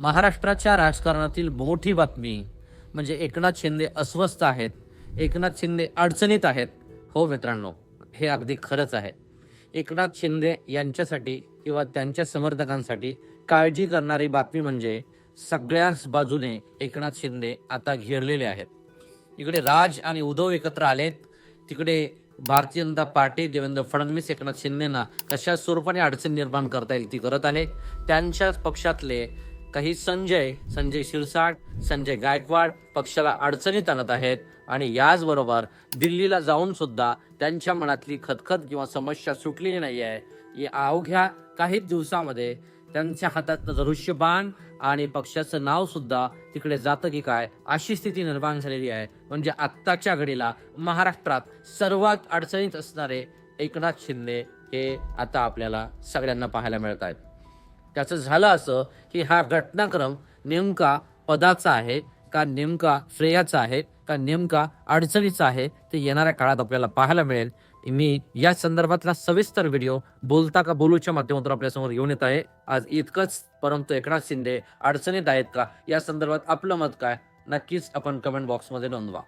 महाराष्ट्राच्या राजकारणातील मोठी बातमी म्हणजे एकनाथ शिंदे अस्वस्थ आहेत एकनाथ शिंदे अडचणीत आहेत. हो मित्रांनो हे अगदी खरंच आहे. एकनाथ शिंदे यांच्यासाठी किंवा त्यांच्या समर्थकांसाठी काळजी करणारी बातमी म्हणजे सगळ्याच बाजूने एकनाथ शिंदे आता घेरलेले आहेत. इकडे राज आणि उद्धव एकत्र आलेत. तिकडे भारतीय जनता पार्टी देवेंद्र फडणवीस एकनाथ शिंदेना कशा स्वरूपाने अडचण निर्माण करता येईल ती करत आले. त्यांच्याच पक्षातले काही संजय संजय शिरसाट संजय गायकवाड पक्षाला अडचणीत आणत आहेत आणि याचबरोबर दिल्लीला जाऊन सुद्धा त्यांच्या मनातली खतखत किंवा समस्या सुटलेली नाही आहे या अवघ्या काही दिवसामध्ये त्यांच्या हातात धनुष्यबाण आणि पक्षाचं नाव सुद्धा तिकडे जातं की काय अशी स्थिती निर्माण झालेली आहे. म्हणजे आत्ताच्या घडीला महाराष्ट्रात सर्वात अडचणीत असणारे एकनाथ शिंदे हे आता आपल्याला सगळ्यांना पाहायला मिळत आहेत त्याचं झालं असं की हा घटनाक्रम नेमका पदाचा आहे का नेमका श्रेयाचा आहे का नेमका अडचणीचा आहे ते येणाऱ्या काळात आपल्याला पाहायला मिळेल. मी या संदर्भातला सविस्तर व्हिडिओ बोलता का बोलूच्या माध्यमातून आपल्यासमोर घेऊन येत आहे. आज इतकंच परंतु एकनाथ शिंदे अडचणीत आहेत का? या संदर्भात आपलं मत काय? नक्कीच आपण कमेंट बॉक्समध्ये नोंदवा.